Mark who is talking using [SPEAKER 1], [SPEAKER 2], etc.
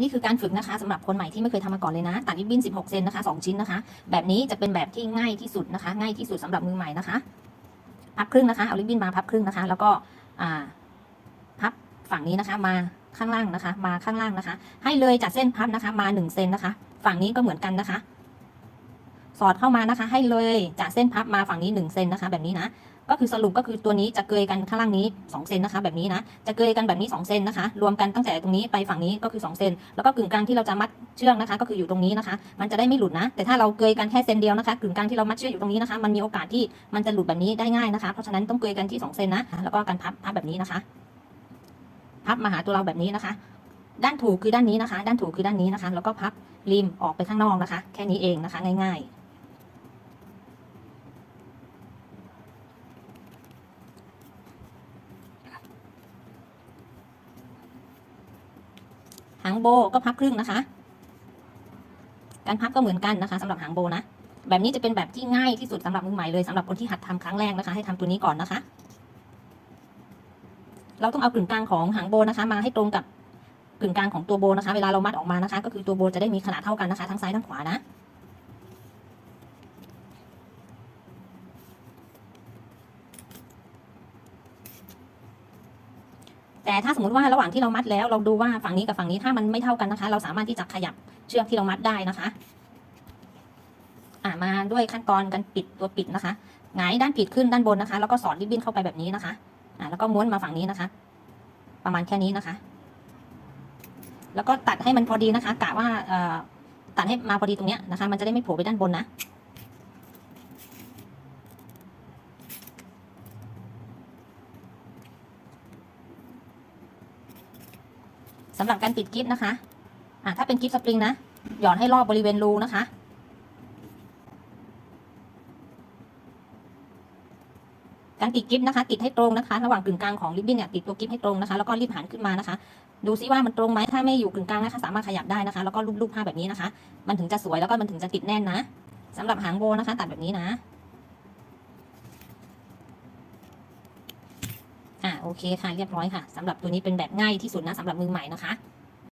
[SPEAKER 1] นี่คือการฝึกนะคะสำหรับคนใหม่ที่ไม่เคยทำมาก่อนเลยนะ ตัดริบบิ้น 16 เซนนะคะ 2 ชิ้นนะคะ แบบนี้จะเป็นแบบที่ง่ายที่สุดนะคะ ง่ายที่สุดสำหรับมือใหม่นะคะ พับครึ่งนะคะ เอาริบบิ้นมาพับครึ่งนะคะ แล้วก็พับฝั่งนี้นะคะ มาข้างล่างนะคะ มาข้างล่างนะคะ ให้เลยจากเส้นพับนะคะ มา1เซนนะคะ ฝั่งนี้ก็เหมือนกันนะคะ สอดเข้ามานะคะ ให้เลยจากเส้นพับมาฝั่งนี้1เซนนะคะ แบบนี้นะ ก็คือสรุปก็คือตัวนี้จะเกยกันข้างล่างนี้2เซนนะคะ แบบนี้นะ จะเกยกันแบบนี้2เซนนะคะ รวมกันตั้งแต่ตรงนี้ไปฝั่งนี้ก็คือ2เซนแล้วก็กึ่งกลางที่เราจะมัดเชือกนะคะ ก็คืออยู่ตรงนี้นะคะ มันจะได้ไม่หลุดนะ แต่ถ้าเราเกยกันแค่เซนเดียวนะคะกึ่งกลางที่เรามัดเชือกอยู่ตรงนี้นะคะ มันมีโอกาสที่มันจะหลุดแบบนี้ได้ง่ายนะคะ เพราะฉะนั้นต้องเกยกันที่2เซนนะ แล้วก็การพับพับแบบนี้นะคะ พับมาหาตัวเราแบบนี้นะคะด้านถูกคือด้านนี้นะคะ ด้านถูกคือด้านนี้นะคะ แล้วก็พับริมออกไปข้างนอกนะคะ แค่นี้เองนะคะ ง่ายๆ หางโบก็พับครึ่งนะคะ การพับก็เหมือนกันนะคะสำหรับหางโบนะ แบบนี้จะเป็นแบบที่ง่ายที่สุดสำหรับมือใหม่เลยสำหรับคนที่หัดทำครั้งแรกนะคะ ให้ทำตัวนี้ก่อนนะคะ เราต้องเอากึ่งกลางของหางโบนะคะ มาให้ตรงกับกึ่งกลางของตัวโบนะคะ เวลาเรามัดออกมานะคะ ก็คือตัวโบจะได้มีขนาดเท่ากันนะคะ ทั้งซ้ายทั้งขวานะ แต่ถ้าสมมติว่าระหว่างที่เรามัดแล้วเราดูว่าฝั่งนี้กับฝั่งนี้ถ้ามันไม่เท่ากันนะคะ เราสามารถที่จะขยับเชือกที่เรามัดได้นะคะ อ่ามาด้วยขั้นตอนการปิดตัวปิดนะคะหงายด้านปิดขึ้นด้านบนนะคะ แล้วก็สอดริบบิ้นเข้าไปแบบนี้นะคะ อ่าแล้วก็ม้วนมาฝั่งนี้นะคะ ประมาณแค่นี้นะคะ แล้วก็ตัดให้มันพอดีนะคะกะว่าเอ่อตัดให้มาพอดีตรงเนี้ยนะคะ มันจะได้ไม่โผล่ไปด้านบนนะ สำหรับการปิดกิ๊บนะคะอ่าถ้าเป็นกิ๊บสปริงนะหย่อนให้รอบบริเวณรูนะคะ การติดกิ๊บนะคะ ติดให้ตรงนะคะ ระหว่างกึ่งกลางของริบบิ้นเนี่ยติดตัวกิ๊บให้ตรงนะคะแล้วก็รีบหันขึ้นมานะคะ ดูซิว่ามันตรงไหมถ้าไม่อยู่กึ่งกลางนะคะ สามารถขยับได้นะคะ แล้วก็ลูบๆผ้าแบบนี้นะคะ มันถึงจะสวยแล้วก็มันถึงจะติดแน่นนะสำหรับหางโบนะคะ ตัดแบบนี้นะ อ่าโอเคค่ะเรียบร้อยค่ะสำหรับตัวนี้เป็นแบบง่ายที่สุดนะสำหรับมือใหม่นะคะ